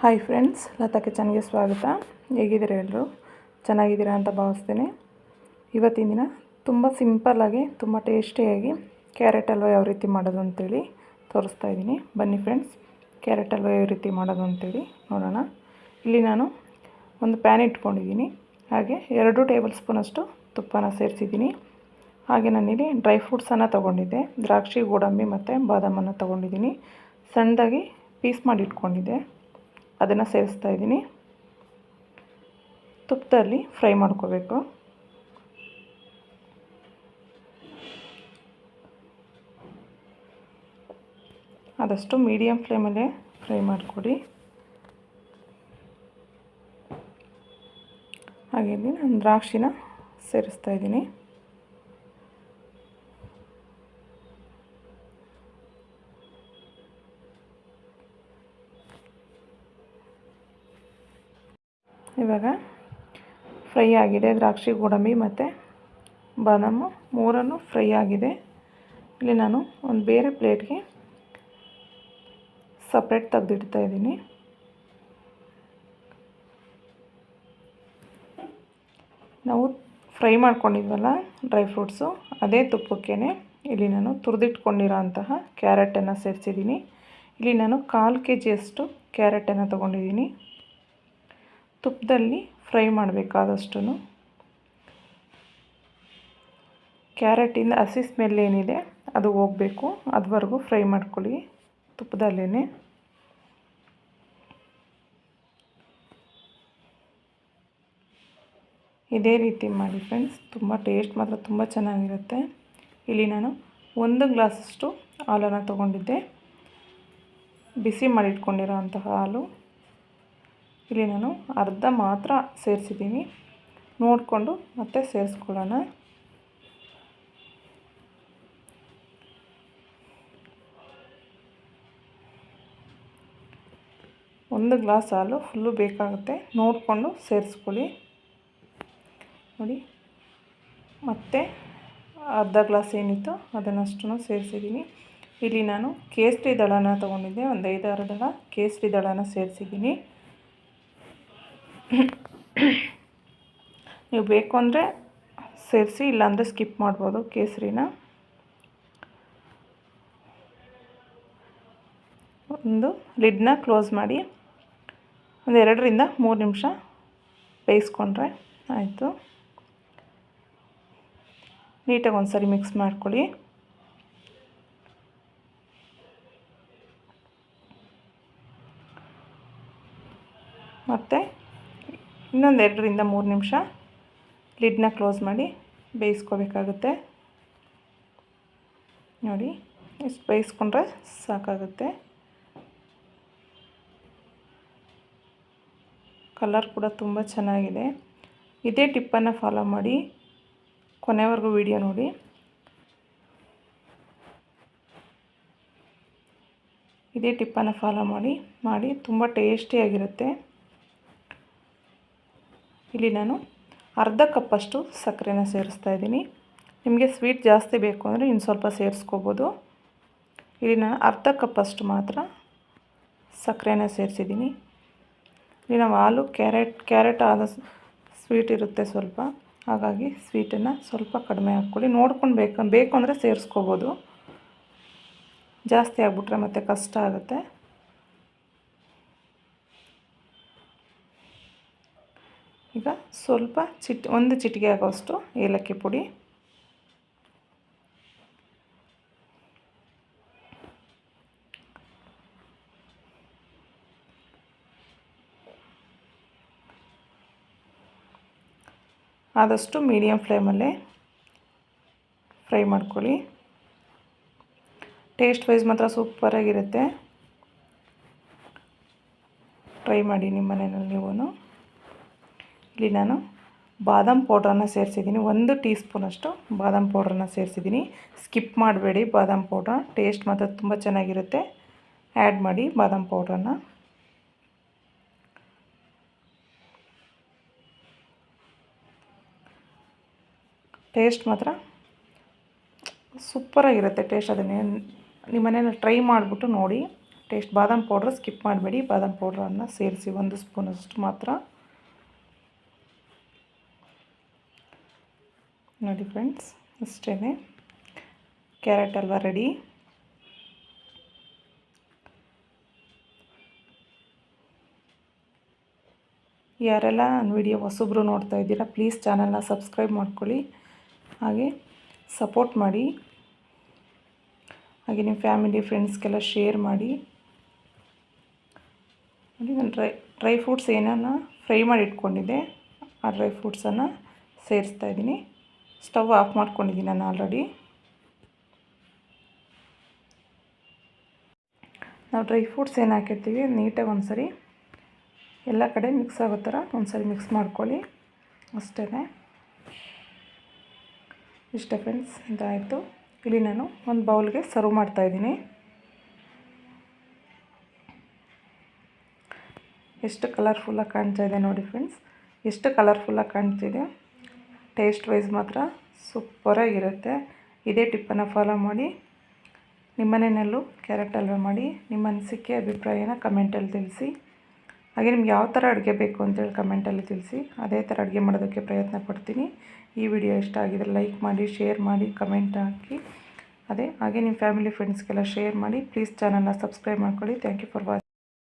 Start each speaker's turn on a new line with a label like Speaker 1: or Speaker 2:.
Speaker 1: Hi friends Lata ಕಿಚನ್ಗೆ ಸ್ವಾಗತ. ಹೇಗಿದ್ದೀರ ಎಲ್ಲರೂ ಚೆನ್ನಾಗಿದ್ದೀರಾ ಅಂತ ಭಾವಿಸ್ತೀನಿ. ಇವತ್ತಿನ ದಿನ ತುಂಬ ಸಿಂಪಲ್ಲಾಗಿ ತುಂಬ ಟೇಸ್ಟಿಯಾಗಿ ಕ್ಯಾರೆಟ್ ಹಲ್ವ ಯಾವ ರೀತಿ ಮಾಡೋದು ಅಂತೇಳಿ ತೋರಿಸ್ತಾ ಇದ್ದೀನಿ. ಬನ್ನಿ ಫ್ರೆಂಡ್ಸ್ ಕ್ಯಾರೆಟ್ ಹಲ್ವ ಯಾವ ರೀತಿ ಮಾಡೋದು ಅಂತೇಳಿ ನೋಡೋಣ. ಇಲ್ಲಿ ನಾನು ಒಂದು ಪ್ಯಾನ್ ಇಟ್ಕೊಂಡಿದ್ದೀನಿ. ಹಾಗೆ ಎರಡು ಟೇಬಲ್ ಸ್ಪೂನಷ್ಟು ತುಪ್ಪನ ಸೇರಿಸಿದ್ದೀನಿ. ಹಾಗೆ ನಾನಿಲ್ಲಿ ಡ್ರೈ ಫ್ರೂಟ್ಸನ್ನು ತೊಗೊಂಡಿದ್ದೆ. ದ್ರಾಕ್ಷಿ, ಗೋಡಂಬಿ ಮತ್ತು ಬಾದಾಮನ್ನು ತೊಗೊಂಡಿದ್ದೀನಿ. ಸಣ್ಣದಾಗಿ ಪೀಸ್ ಮಾಡಿ ಇಟ್ಕೊಂಡಿದ್ದೆ. ಅದನ್ನು ಸೇರಿಸ್ತಾ ಇದ್ದೀನಿ. ತುಪ್ಪದಲ್ಲಿ ಫ್ರೈ ಮಾಡ್ಕೋಬೇಕು. ಆದಷ್ಟು ಮೀಡಿಯಮ್ ಫ್ಲೇಮಲ್ಲೇ ಫ್ರೈ ಮಾಡಿಕೊಡಿ. ಹಾಗೆ ನಾನು ದ್ರಾಕ್ಷಿನ ಸೇರಿಸ್ತಾ ಇದ್ದೀನಿ. ಇವಾಗ ಫ್ರೈ ಆಗಿದೆ, ದ್ರಾಕ್ಷಿ, ಗೋಡಂಬಿ ಮತ್ತು ಬಾದಾಮು. ಮೂರನ್ನು ಫ್ರೈ ಆಗಿದೆ. ಇಲ್ಲಿ ನಾನು ಒಂದು ಬೇರೆ ಪ್ಲೇಟ್ಗೆ ಸಪ್ರೇಟ್ ತೆಗೆದಿಡ್ತಾ ಇದ್ದೀನಿ. ನಾವು ಫ್ರೈ ಮಾಡ್ಕೊಂಡಿದ್ವಲ್ಲ ಡ್ರೈ ಫ್ರೂಟ್ಸು, ಅದೇ ತುಪ್ಪಕ್ಕೇ ಇಲ್ಲಿ ನಾನು ತುರಿದಿಟ್ಕೊಂಡಿರೋ ಅಂತಹ ಕ್ಯಾರೆಟನ್ನು ಸೇರಿಸಿದ್ದೀನಿ. ಇಲ್ಲಿ ನಾನು ಕಾಲು ಕೆ ಜಿಯಷ್ಟು ಕ್ಯಾರೆಟನ್ನು ತೊಗೊಂಡಿದ್ದೀನಿ. ತುಪ್ಪದಲ್ಲಿ ಫ್ರೈ ಮಾಡಬೇಕಾದಷ್ಟು ಕ್ಯಾರೆಟಿಂದ ಹಸಿ ಸ್ಮೆಲ್ ಏನಿದೆ ಅದು ಹೋಗಬೇಕು. ಅದುವರೆಗೂ ಫ್ರೈ ಮಾಡ್ಕೊಳ್ಳಿ ತುಪ್ಪದಲ್ಲೇ ಇದೇ ರೀತಿ ಮಾಡಿ ಫ್ರೆಂಡ್ಸ್, ತುಂಬ ಟೇಸ್ಟ್ ಮಾತ್ರ ತುಂಬ ಚೆನ್ನಾಗಿರುತ್ತೆ. ಇಲ್ಲಿ ನಾನು ಒಂದು ಗ್ಲಾಸಷ್ಟು ಹಾಲನ್ನು ತೊಗೊಂಡಿದ್ದೆ. ಬಿಸಿ ಮಾಡಿಟ್ಕೊಂಡಿರೋ ಅಂತಹ ಹಾಲು. ಇಲ್ಲಿ ನಾನು ಅರ್ಧ ಮಾತ್ರ ಸೇರಿಸಿದ್ದೀನಿ. ನೋಡಿಕೊಂಡು ಮತ್ತೆ ಸೇರಿಸ್ಕೊಳ್ಳೋಣ. ಒಂದು ಗ್ಲಾಸ್ ಹಾಲು ಫುಲ್ಲು ಬೇಕಾಗುತ್ತೆ. ನೋಡಿಕೊಂಡು ಸೇರಿಸ್ಕೊಳ್ಳಿ. ನೋಡಿ. ಮತ್ತು ಅರ್ಧ ಗ್ಲಾಸ್ ಏನಿತ್ತು ಅದನ್ನಷ್ಟು ಸೇರಿಸಿದ್ದೀನಿ. ಇಲ್ಲಿ ನಾನು ಕೇಸರಿ ದಳನ ತೊಗೊಂಡಿದ್ದೆ. ಒಂದು ಐದಾರು ದಳ ಕೇಸರಿ ದಳನ ಸೇರಿಸಿದ್ದೀನಿ. ನೀವು ಬೇಕು ಅಂದರೆ ಸೇರಿಸಿ, ಇಲ್ಲಾಂದರೆ ಸ್ಕಿಪ್ ಮಾಡ್ಬೋದು ಕೇಸರಿನ. ಒಂದು ಲಿಡ್ನ ಕ್ಲೋಸ್ ಮಾಡಿ ಒಂದು ಎರಡರಿಂದ ಮೂರು ನಿಮಿಷ ಬೇಯಿಸ್ಕೊಂಡ್ರೆ ಆಯಿತು. ನೀಟಾಗಿ ಒಂದು ಸರಿ ಮಿಕ್ಸ್ ಮಾಡ್ಕೊಳ್ಳಿ ಮತ್ತು ಇನ್ನೊಂದು ಎರಡರಿಂದ ಮೂರು ನಿಮಿಷ ಲಿಡ್ನ ಕ್ಲೋಸ್ ಮಾಡಿ ಬೇಯಿಸ್ಕೋಬೇಕಾಗುತ್ತೆ. ನೋಡಿ ಇಷ್ಟು ಬೇಯಿಸ್ಕೊಂಡ್ರೆ ಸಾಕಾಗುತ್ತೆ. ಕಲರ್ ಕೂಡ ತುಂಬ ಚೆನ್ನಾಗಿದೆ. ಇದೇ ಟಿಪ್ಪನ್ನು ಫಾಲೋ ಮಾಡಿ ಕೊನೆವರೆಗೂ ವಿಡಿಯೋ ನೋಡಿ. ಇದೇ ಟಿಪ್ಪನ್ನು ಫಾಲೋ ಮಾಡಿ ಮಾಡಿ ತುಂಬ ಟೇಸ್ಟಿಯಾಗಿರುತ್ತೆ ಇಲ್ಲಿ ನಾನು ಅರ್ಧ ಕಪ್ಪಷ್ಟು ಸಕ್ಕರೆನ ಸೇರಿಸ್ತಾ ಇದ್ದೀನಿ. ನಿಮಗೆ ಸ್ವೀಟ್ ಜಾಸ್ತಿ ಬೇಕು ಅಂದರೆ ಇನ್ನು ಸ್ವಲ್ಪ ಸೇರಿಸ್ಕೋಬೋದು. ಇಲ್ಲಿ ನಾನು ಅರ್ಧ ಕಪ್ಪಷ್ಟು ಮಾತ್ರ ಸಕ್ಕರೆನ ಸೇರಿಸಿದ್ದೀನಿ. ಇಲ್ಲಿ ನಾವು ಹಾಲು, ಕ್ಯಾರೆಟ್ ಕ್ಯಾರೆಟ್ ಆದ ಸ್ವೀಟ್ ಇರುತ್ತೆ ಸ್ವಲ್ಪ. ಹಾಗಾಗಿ ಸ್ವೀಟನ್ನು ಸ್ವಲ್ಪ ಕಡಿಮೆ ಹಾಕ್ಕೊಳ್ಳಿ. ನೋಡ್ಕೊಂಡು ಬೇಕು ಬೇಕು ಅಂದರೆ ಸೇರಿಸ್ಕೋಬೋದು. ಜಾಸ್ತಿ ಆಗಿಬಿಟ್ರೆ ಮತ್ತೆ ಕಷ್ಟ ಆಗುತ್ತೆ. ಈಗ ಸ್ವಲ್ಪ ಚಿಟ್, ಒಂದು ಚಿಟಿಕೆ ಆಗೋಷ್ಟು ಏಲಕ್ಕಿ ಪುಡಿ. ಆದಷ್ಟು ಮೀಡಿಯಮ್ ಫ್ಲೇಮಲ್ಲೇ ಫ್ರೈ ಮಾಡ್ಕೊಳ್ಳಿ. ಟೇಸ್ಟ್ ವೈಸ್ ಮಾತ್ರ ಸೂಪರಾಗಿರುತ್ತೆ. ಟ್ರೈ ಮಾಡಿ ನಿಮ್ಮ ಮನೆಯಲ್ಲಿ ನೀವು ಇಲ್ಲಿ ನಾನು ಬಾದಾಮ್ ಪೌಡ್ರನ್ನ ಸೇರಿಸಿದ್ದೀನಿ. ಒಂದು ಟೀ ಸ್ಪೂನಷ್ಟು ಬಾದಾಮ್ ಪೌಡ್ರನ್ನ ಸೇರಿಸಿದ್ದೀನಿ. ಸ್ಕಿಪ್ ಮಾಡಬೇಡಿ ಬಾದಾಮ್ ಪೌಡ್ರ ಟೇಸ್ಟ್ ಮಾತ್ರ ತುಂಬ ಚೆನ್ನಾಗಿರುತ್ತೆ. ಆ್ಯಡ್ ಮಾಡಿ ಬಾದಾಮ್ ಪೌಡ್ರನ್ನ ಟೇಸ್ಟ್ ಮಾತ್ರ ಸೂಪರಾಗಿರುತ್ತೆ ಟೇಸ್ಟ್ ಅದನ್ನೇ. ನಿಮ್ಮ ಮನೇಲಿ ಟ್ರೈ ಮಾಡಿಬಿಟ್ಟು ನೋಡಿ. ಟೇಸ್ಟ್ ಬಾದಾಮ್ ಪೌಡ್ರ್ ಸ್ಕಿಪ್ ಮಾಡಬೇಡಿ. ಬಾದಾಮ್ ಪೌಡ್ರನ್ನು ಸೇರಿಸಿ ಒಂದು ಸ್ಪೂನಷ್ಟು ಮಾತ್ರ. ನೋಡಿ ಫ್ರೆಂಡ್ಸ್ ಅಷ್ಟೇ ಕ್ಯಾರೆಟ್ ಹಲ್ವ ರೆಡಿ? ಯಾರೆಲ್ಲ ನನ್ನ ವಿಡಿಯೋ ಹೊಸಬ್ರು ನೋಡ್ತಾ ಇದ್ದೀರಾ, ಪ್ಲೀಸ್ ಚಾನಲ್ನ ಸಬ್ಸ್ಕ್ರೈಬ್ ಮಾಡ್ಕೊಳ್ಳಿ. ಹಾಗೆ ಸಪೋರ್ಟ್ ಮಾಡಿ. ಹಾಗೆ ನಿಮ್ಮ ಫ್ಯಾಮಿಲಿ, ಫ್ರೆಂಡ್ಸ್ಗೆಲ್ಲ ಶೇರ್ ಮಾಡಿ. ನೋಡಿ, ನಾನು ಡ್ರೈ ಡ್ರೈ ಫ್ರೂಟ್ಸ್ ಏನನ್ನ ಫ್ರೈ ಮಾಡಿ ಇಟ್ಕೊಂಡಿದ್ದೆ. ಆ ಡ್ರೈ ಫ್ರೂಟ್ಸನ್ನು ಸೇರಿಸ್ತಾ ಇದ್ದೀನಿ. ಸ್ಟವ್ ಆಫ್ ಮಾಡ್ಕೊಂಡಿದ್ದೀನಿ ನಾನು ಆಲ್ರೆಡಿ. ನಾವು ಡ್ರೈ ಫ್ರೂಟ್ಸ್ ಏನು ಹಾಕಿರ್ತೀವಿ, ನೀಟಾಗಿ ಒಂದು ಸರಿ ಎಲ್ಲ ಕಡೆ ಮಿಕ್ಸ್ ಆಗೋ ಥರ ಒಂದು ಸರಿ ಮಿಕ್ಸ್ ಮಾಡ್ಕೊಳ್ಳಿ. ಅಷ್ಟೇ ಇಷ್ಟೇ ಫ್ರೆಂಡ್ಸ್ ಇದಾಯಿತು ಇಲ್ಲಿ ನಾನು ಒಂದು ಬೌಲ್ಗೆ ಸರ್ವ್ ಮಾಡ್ತಾಯಿದ್ದೀನಿ ಎಷ್ಟು ಕಲರ್ಫುಲ್ಲಾಗಿ ಕಾಣ್ತಾ ಇದೆ ನೋಡಿ ಫ್ರೆಂಡ್ಸ್. ಎಷ್ಟು ಕಲರ್ಫುಲ್ಲಾಗಿ ಕಾಣ್ತಿದೆ. ಟೇಸ್ಟ್ ವೈಸ್ ಮಾತ್ರ ಸೂಪರಾಗಿರುತ್ತೆ. ಇದೇ ಟಿಪ್ಪನ್ನು ಫಾಲೋ ಮಾಡಿ. ನಿಮ್ಮನೆಯಲ್ಲೂ ಕ್ಯಾರೆಟ್ ಹಲ್ವ ಮಾಡಿ? ನಿಮ್ಮ ಅನಿಸಿಕೆ, ಅಭಿಪ್ರಾಯನ ಕಮೆಂಟಲ್ಲಿ ತಿಳಿಸಿ. ಹಾಗೆ ನಿಮ್ಗೆ ಯಾವ ಥರ ಅಡುಗೆ ಬೇಕು ಅಂತೇಳಿ ಕಮೆಂಟಲ್ಲಿ ತಿಳಿಸಿ. ಅದೇ ಥರ ಅಡುಗೆ ಮಾಡೋದಕ್ಕೆ ಪ್ರಯತ್ನ ಪಡ್ತೀನಿ. ಈ ವಿಡಿಯೋ ಇಷ್ಟ ಆಗಿದ್ರೆ ಲೈಕ್ ಮಾಡಿ ಶೇರ್ ಮಾಡಿ ಕಮೆಂಟ್ ಹಾಕಿ. ಅದೇ, ಹಾಗೆ ನಿಮ್ಮ ಫ್ಯಾಮಿಲಿ ಫ್ರೆಂಡ್ಸ್ಗೆಲ್ಲ ಶೇರ್ ಮಾಡಿ. ಪ್ಲೀಸ್ ಚಾನಲ್ನ ಸಬ್ಸ್ಕ್ರೈಬ್ ಮಾಡ್ಕೊಳ್ಳಿ. Thank you for watching